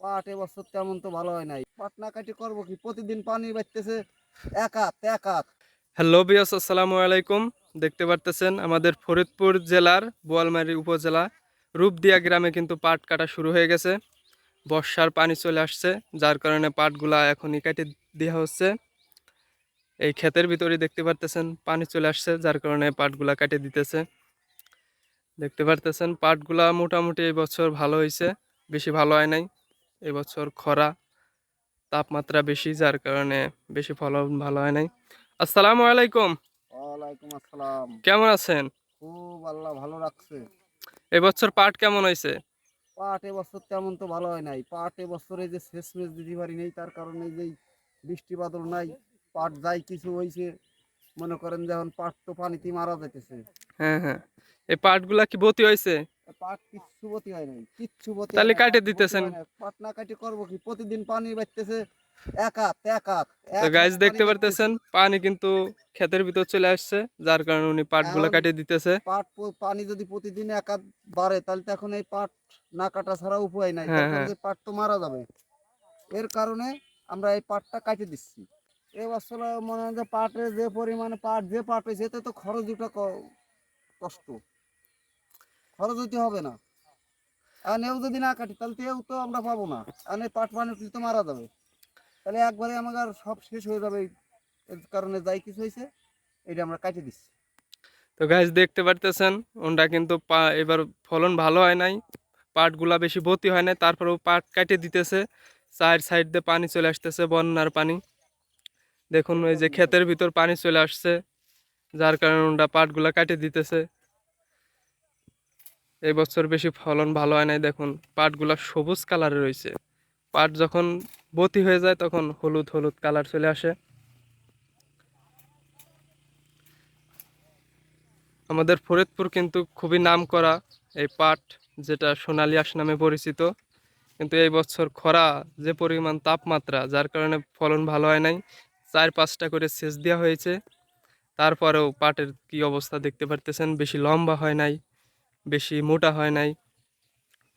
পাট এবছর তেমন তো ভালো হয় নাই। পাট না কাটি করব কি? প্রতিদিন পানি বাড়তেছে এক হাত এক হাত। হ্যালো বিয়াস আসসালামু আলাইকুম। দেখতে পারতেছেন আমাদের ফরিদপুর জেলার বোয়ালমারি উপজেলা রূপদিয়া গ্রামে কিন্তু পাট কাটা শুরু হয়ে গেছে। বর্ষার পানি চলে আসছে, যার কারণে পাটগুলা এখনই কেটে দেওয়া হচ্ছে। এই ক্ষেতের ভিতরে দেখতে পারতেছেন পানি চলে আসছে, যার কারণে পাটগুলা কেটে দিতেছে। দেখতে পারতেছেন পাটগুলা মোটামুটি এই বছর ভালো হয়েছে বেশি ভালো হয় নাই। এবছর খরা তাপমাত্রা বেশি যার কারণে বেশি ফলন ভালো হয় নাই। আসসালামু আলাইকুম। ওয়ালাইকুম আসসালাম। কেমন আছেন? খুব আল্লাহ ভালো রাখছে। এবছর পাট কেমন হয়েছে? পাট এবছর তেমন তো ভালো হয় নাই। পাট এবছরে যে শেষমেশ দিতে পারি নেই তার কারণে যেই বৃষ্টি বাদল নাই পাট যাই কিছু হয়েছে মনে করেন যখন পাট তো পানিতে মারা যাইতেছে। হ্যাঁ হ্যাঁ। এই পাটগুলা কি বতি হয়েছে? পাট হয় নাই তাহলে কাটে দিতেছেন। পাট না কাটি করব কি? প্রতিদিন পানি বাড়তেছে এক হাত এক হাত তো গাইজ দেখতে পারতেছেন পানি কিন্তু ক্ষেতের ভিতর চলে আসছে যার কারণে উনি পাটগুলা এখন- দিতেছে। পাট পানি যদি প্রতিদিন এক হাত বাড়ে তাহলে তো এখন এই পাট না কাটা ছাড়া উপায় নাই। হ্যাঁ, হ্যাঁ। যে পাট তো মারা যাবে। এর কারণে আমরা এই পাটটা কাটে দিচ্ছি। এবছর মনে হয় যে পাটের যে পরিমাণে পাট যে পাট হয়েছে এতে তো খরচ উঠা কষ্ট। খরচ হইতে হবে না। আর এও যদি না কাটি, তাহলে তো এও তো আমরা পাবো না। আর পাট পানি উঠলে তো মারা যাবে। তাহলে একবারে আমাকে আর সব শেষ হয়ে যাবে এর কারণে যাই কিছু হয়েছে এটা আমরা কাটে দিচ্ছি। তো গাইজ দেখতে পারতেছেন ওনটা কিন্তু পা এবার ফলন ভালো হয় নাই। পাটগুলা বেশি ভর্তি হয় নাই, তারপরেও পাট কাটিয়ে দিতেছে। চার সাইড দিয়ে পানি চলে আসতেছে, বন্যার পানি। দেখুন, ওই যে ক্ষেতের ভিতর পানি চলে আসছে, যার কারণে ওনটা পাটগুলা কাটিয়ে দিতেছে। এই বছর বেশি ফলন ভালো হয় নাই। দেখুন, পাটগুলা সবুজ কালারে রয়েছে। পাট যখন বতি হয়ে যায়, তখন হলুদ হলুদ কালার চলে আসে। আমাদের ফরিদপুর কিন্তু খুবই নাম করা এই পাট, যেটা সোনালি আঁশ নামে পরিচিত। কিন্তু এই বছর খরা, যে পরিমাণ তাপমাত্রা, যার কারণে ফলন ভালো হয় নাই। চার পাঁচটা করে সেচ দেওয়া হয়েছে। তারপরেও পাটের কি অবস্থা দেখতে পারতেছেন? বেশি লম্বা হয় নাই। বেশি মোটা হয় নাই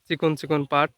চিকন চিকন পাট।